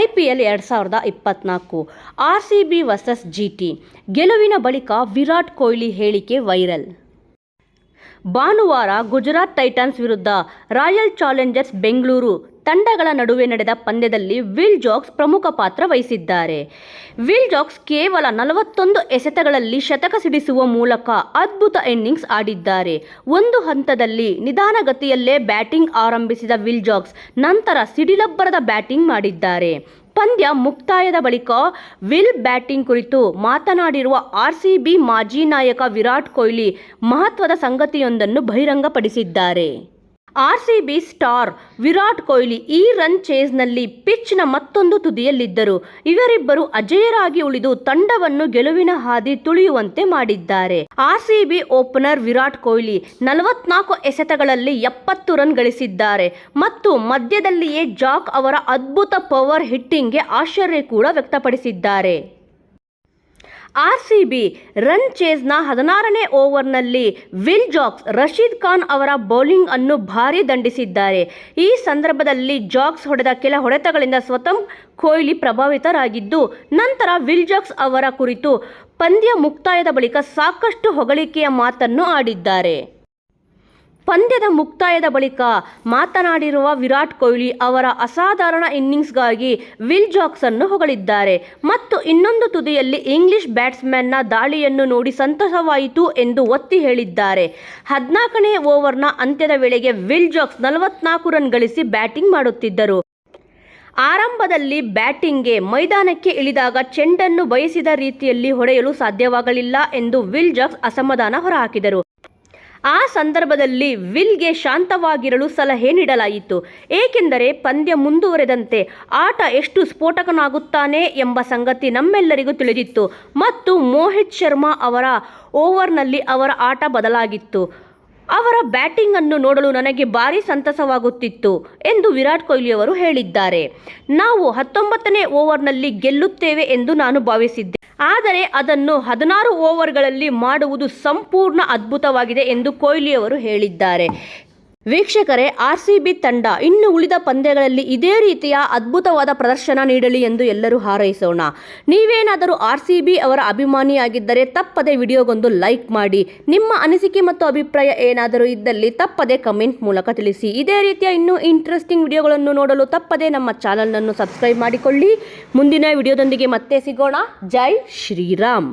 I P L ಎರಡು ಸಾವಿರದ ಇಪ್ಪತ್ನಾಲ್ಕು. R C B versus G T ಗೆಲುವಿನ ಬಳಿಕ ವಿರಾಟ್ ಕೊಹ್ಲಿ ಹೇಳಿಕೆ ವೈರಲ್. ಭಾನುವಾರ ಗುಜರಾತ್ ಟೈಟನ್ಸ್ ವಿರುದ್ಧ ರಾಯಲ್ ಚಾಲೆಂಜರ್ಸ್ ಬೆಂಗಳೂರು ತಂಡಗಳ ನಡುವೆ ನಡೆದ ಪಂದ್ಯದಲ್ಲಿ ವಿಲ್ ಜಾಕ್ಸ್ ಪ್ರಮುಖ ಪಾತ್ರ ವಹಿಸಿದ್ದಾರೆ. ವಿಲ್ ಜಾಕ್ಸ್ ಕೇವಲ ನಲವತ್ತೊಂದು ಎಸೆತಗಳಲ್ಲಿ ಶತಕ ಸಿಡಿಸುವ ಮೂಲಕ ಅದ್ಭುತ ಇನ್ನಿಂಗ್ಸ್ ಆಡಿದ್ದಾರೆ. ಒಂದು ಹಂತದಲ್ಲಿ ನಿಧಾನಗತಿಯಲ್ಲೇ ಬ್ಯಾಟಿಂಗ್ ಆರಂಭಿಸಿದ ವಿಲ್ ಜಾಕ್ಸ್ ನಂತರ ಸಿಡಿಲಬ್ಬರದ ಬ್ಯಾಟಿಂಗ್ ಮಾಡಿದ್ದಾರೆ. ಪಂದ್ಯ ಮುಕ್ತಾಯದ ಬಳಿಕ ವಿಲ್ ಬ್ಯಾಟಿಂಗ್ ಕುರಿತು ಮಾತನಾಡಿರುವ ಆರ್ಸಿಬಿ ಮಾಜಿ ನಾಯಕ ವಿರಾಟ್ ಕೊಹ್ಲಿ ಮಹತ್ವದ ಸಂಗತಿಯೊಂದನ್ನು ಬಹಿರಂಗಪಡಿಸಿದ್ದಾರೆ. ಆರ್ಸಿಬಿ ಸ್ಟಾರ್ ವಿರಾಟ್ ಕೊಹ್ಲಿ ಈ ರನ್ ಚೇಸ್ನಲ್ಲಿ ಪಿಚ್ನ ಮತ್ತೊಂದು ತುದಿಯಲ್ಲಿದ್ದರು. ಇವರಿಬ್ಬರು ಅಜೇಯರಾಗಿ ಉಳಿದು ತಂಡವನ್ನು ಗೆಲುವಿನ ಹಾದಿ ತುಳಿಯುವಂತೆ ಮಾಡಿದ್ದಾರೆ. ಆರ್ಸಿಬಿ ಓಪನರ್ ವಿರಾಟ್ ಕೊಹ್ಲಿ ನಲವತ್ನಾಲ್ಕು ಎಸೆತಗಳಲ್ಲಿ ಎಪ್ಪತ್ತು ರನ್ ಗಳಿಸಿದ್ದಾರೆ. ಮತ್ತು ಮಧ್ಯದಲ್ಲಿಯೇ ಜಾಕ್ ಅವರ ಅದ್ಭುತ ಪವರ್ ಹಿಟ್ಟಿಂಗ್ಗೆ ಆಶ್ಚರ್ಯ ಕೂಡ ವ್ಯಕ್ತಪಡಿಸಿದ್ದಾರೆ. ಆರ್ಸಿಬಿ ರನ್ ಚೇಸ್ನ ಹದಿನಾರನೇ ಓವರ್ನಲ್ಲಿ ವಿಲ್ ಜಾಕ್ಸ್, ರಶೀದ್ ಖಾನ್ ಅವರ ಬೌಲಿಂಗ್ ಅನ್ನು ಭಾರಿ ದಂಡಿಸಿದ್ದಾರೆ. ಈ ಸಂದರ್ಭದಲ್ಲಿ ಜಾಕ್ಸ್ ಹೊಡೆದ ಕೆಲ ಹೊಡೆತಗಳಿಂದ ಸ್ವತಃ ಕೊಹ್ಲಿ ಪ್ರಭಾವಿತರಾಗಿದ್ದು, ನಂತರ ವಿಲ್ ಜಾಕ್ಸ್ ಅವರ ಕುರಿತು ಪಂದ್ಯ ಮುಕ್ತಾಯದ ಬಳಿಕ ಸಾಕಷ್ಟು ಹೊಗಳಿಕೆಯ ಮಾತನ್ನು ಆಡಿದ್ದಾರೆ. ಪಂದ್ಯದ ಮುಕ್ತಾಯದ ಬಳಿಕ ಮಾತನಾಡಿರುವ ವಿರಾಟ್ ಕೊಹ್ಲಿ ಅವರ ಅಸಾಧಾರಣ ಇನ್ನಿಂಗ್ಸ್ಗಾಗಿ ವಿಲ್ ಜಾಕ್ಸನ್ನು ಹೊಗಳಿದ್ದಾರೆ. ಮತ್ತು ಇನ್ನೊಂದು ತುದಿಯಲ್ಲಿ ಇಂಗ್ಲಿಷ್ ಬ್ಯಾಟ್ಸ್ಮನ್ನ ದಾಳಿಯನ್ನು ನೋಡಿ ಸಂತಸವಾಯಿತು ಎಂದು ಒತ್ತಿ ಹೇಳಿದ್ದಾರೆ. ಹದಿನಾಲ್ಕನೇ ಓವರ್ನ ಅಂತ್ಯದ ವೇಳೆಗೆ ವಿಲ್ ಜಾಕ್ಸ್ ನಲವತ್ನಾಲ್ಕು ರನ್ ಗಳಿಸಿ ಬ್ಯಾಟಿಂಗ್ ಮಾಡುತ್ತಿದ್ದರು. ಆರಂಭದಲ್ಲಿ ಬ್ಯಾಟಿಂಗ್ಗೆ ಮೈದಾನಕ್ಕೆ ಇಳಿದಾಗ ಚೆಂಡನ್ನು ಬಯಸಿದ ರೀತಿಯಲ್ಲಿ ಹೊಡೆಯಲು ಸಾಧ್ಯವಾಗಲಿಲ್ಲ ಎಂದು ವಿಲ್ ಜಾಕ್ಸ್ ಅಸಮಾಧಾನ ಹೊರಹಾಕಿದರು. ಆ ಸಂದರ್ಭದಲ್ಲಿ ವಿಲ್ಗೆ ಶಾಂತವಾಗಿರಲು ಸಲಹೆ ನೀಡಲಾಯಿತು. ಏಕೆಂದರೆ ಪಂದ್ಯ ಮುಂದುವರೆದಂತೆ ಆಟ ಎಷ್ಟು ಸ್ಫೋಟಕನಾಗುತ್ತಾನೆ ಎಂಬ ಸಂಗತಿ ನಮ್ಮೆಲ್ಲರಿಗೂ ತಿಳಿದಿತ್ತು. ಮತ್ತು ಮೋಹಿತ್ ಶರ್ಮಾ ಅವರ ಓವರ್ನಲ್ಲಿ ಅವರ ಆಟ ಬದಲಾಗಿತ್ತು. ಅವರ ಬ್ಯಾಟಿಂಗ್ ಅನ್ನು ನೋಡಲು ನನಗೆ ಭಾರಿ ಸಂತಸವಾಗುತ್ತಿತ್ತು ಎಂದು ವಿರಾಟ್ ಕೊಹ್ಲಿ ಅವರು ಹೇಳಿದ್ದಾರೆ. ನಾವು ಹತ್ತೊಂಬತ್ತನೇ ಓವರ್ನಲ್ಲಿ ಗೆಲ್ಲುತ್ತೇವೆ ಎಂದು ನಾನು ಭಾವಿಸಿದ್ದೆ. ಆದರೆ ಅದನ್ನು ಹದಿನಾರು ಓವರ್ಗಳಲ್ಲಿ ಮಾಡುವುದು ಸಂಪೂರ್ಣ ಅದ್ಭುತವಾಗಿದೆ ಎಂದು ಕೊಹ್ಲಿಯವರು ಹೇಳಿದ್ದಾರೆ. ವೀಕ್ಷಕರೇ, ಆರ್ ಸಿ ಬಿ ತಂಡ ಇನ್ನು ಉಳಿದ ಪಂದ್ಯಗಳಲ್ಲಿ ಇದೇ ರೀತಿಯ ಅದ್ಭುತವಾದ ಪ್ರದರ್ಶನ ನೀಡಲಿ ಎಂದು ಎಲ್ಲರೂ ಹಾರೈಸೋಣ. ನೀವೇನಾದರೂ ಆರ್ ಸಿ ಬಿ ಅವರ ಅಭಿಮಾನಿಯಾಗಿದ್ದರೆ ತಪ್ಪದೆ ವಿಡಿಯೋಗೊಂದು ಲೈಕ್ ಮಾಡಿ. ನಿಮ್ಮ ಅನಿಸಿಕೆ ಮತ್ತು ಅಭಿಪ್ರಾಯ ಏನಾದರೂ ಇದ್ದಲ್ಲಿ ತಪ್ಪದೆ ಕಮೆಂಟ್ ಮೂಲಕ ತಿಳಿಸಿ. ಇದೇ ರೀತಿಯ ಇನ್ನೂ ಇಂಟ್ರೆಸ್ಟಿಂಗ್ ವಿಡಿಯೋಗಳನ್ನು ನೋಡಲು ತಪ್ಪದೆ ನಮ್ಮ ಚಾನಲ್ನನ್ನು ಸಬ್ಸ್ಕ್ರೈಬ್ ಮಾಡಿಕೊಳ್ಳಿ. ಮುಂದಿನ ವಿಡಿಯೋದೊಂದಿಗೆ ಮತ್ತೆ ಸಿಗೋಣ. ಜೈ ಶ್ರೀರಾಮ್.